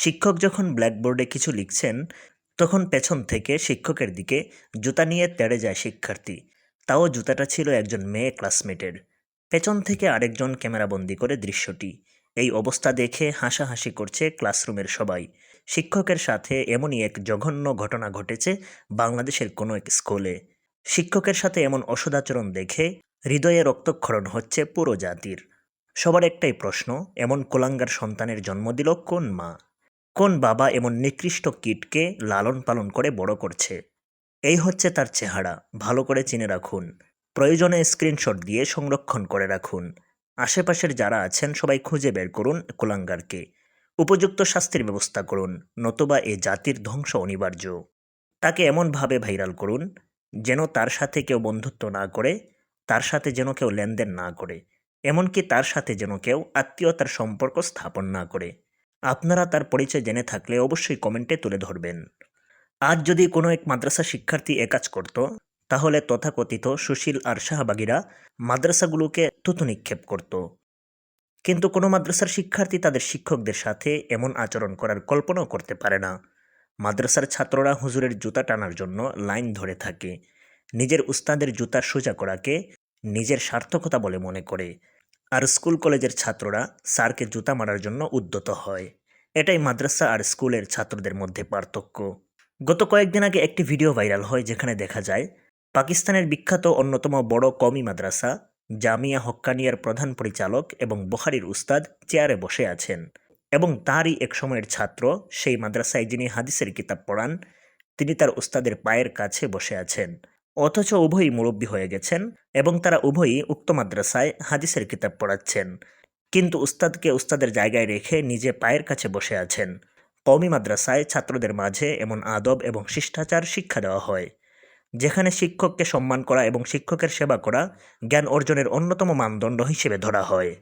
শিক্ষক যখন ব্ল্যাকবোর্ডে কিছু লিখছেন, তখন পেছন থেকে শিক্ষকের দিকে জুতা নিয়ে তেড়ে যায় শিক্ষার্থী। তাও জুতাটা ছিল একজন মেয়ে ক্লাসমেটের। পেছন থেকে আরেকজন ক্যামেরাবন্দি করে দৃশ্যটি। এই অবস্থা দেখে হাসাহাসি করছে ক্লাসরুমের সবাই। শিক্ষকের সাথে এমনই এক জঘন্য ঘটনা ঘটেছে বাংলাদেশের কোনো এক স্কুলে। শিক্ষকের সাথে এমন অসদাচরণ দেখে হৃদয়ে রক্তক্ষরণ হচ্ছে পুরো জাতির। সবার একটাই প্রশ্ন, এমন কোলাঙ্গার সন্তানের জন্ম দিল কোন মা? কোন বাবা এমন নিকৃষ্ট কীটকে লালন পালন করে বড় করছে? এই হচ্ছে তার চেহারা। ভালো করে চিনে রাখুন। প্রয়োজনে স্ক্রিনশট দিয়ে সংরক্ষণ করে রাখুন। আশেপাশের যারা আছেন, সবাই খুঁজে বের করুন কুলাঙ্গারকে। উপযুক্ত শাস্তির ব্যবস্থা করুন, নতুবা এ জাতির ধ্বংস অনিবার্য। তাকে এমনভাবে ভাইরাল করুন, যেন তার সাথে কেউ বন্ধুত্ব না করে, তার সাথে যেন কেউ লেনদেন না করে। এমনকি তার সাথে যেন কেউ আত্মীয়তার সম্পর্ক স্থাপন না করে। আপনারা তার পরিচয় জেনে থাকলে অবশ্যই কমেন্টে তুলে ধরবেন। আজ যদি কোনো এক মাদ্রাসা শিক্ষার্থী এ কাজ করত, তাহলে তথাকথিত সুশীল আর শাহবাগীরা মাদ্রাসাগুলোকে থুতু নিক্ষেপ করত। কিন্তু কোনো মাদ্রাসার শিক্ষার্থী তাদের শিক্ষকদের সাথে এমন আচরণ করার কল্পনাও করতে পারে না। মাদ্রাসার ছাত্ররা হুজুরের জুতা টানার জন্য লাইন ধরে থাকে। নিজের উস্তাদের জুতা সোজা করাকে নিজের সার্থকতা বলে মনে করে। আর স্কুল কলেজের ছাত্ররা স্যারকে জুতা মারার জন্য উদ্যত হয়। এটাই মাদ্রাসা আর স্কুলের ছাত্রদের মধ্যে পার্থক্য। গত কয়েকদিন আগে একটি ভিডিও ভাইরাল হয় যেখানে দেখা যায়, পাকিস্তানের বিখ্যাত অন্যতম বড় কমি মাদ্রাসা, জামিয়া হক্কানিয়ার প্রধান পরিচালক এবং বখারির উস্তাদ চেয়ারে বসে আছেন। এবং তারই এক সময়ের ছাত্র, সেই মাদ্রাসায় যিনি হাদিসের কিতাব পড়ান, তিনি তার উস্তাদের পায়ের কাছে বসে আছেন। অথচ উভয়ই মুরব্বী হয়ে গেছেন এবং তারা উভয়ই উক্ত মাদ্রাসায় হাদিসের কিতাব পড়াচ্ছেন। কিন্তু উস্তাদকে উস্তাদের জায়গায় রেখে নিজে পায়ের কাছে বসে আছেন। কওমি মাদ্রাসায় ছাত্রদের মাঝে এমন আদব এবং শিষ্টাচার শিক্ষা দেওয়া হয়। যেখানে শিক্ষককে সম্মান করা এবং শিক্ষকের সেবা করা জ্ঞান অর্জনের অন্যতম মানদণ্ড হিসেবে ধরা হয়।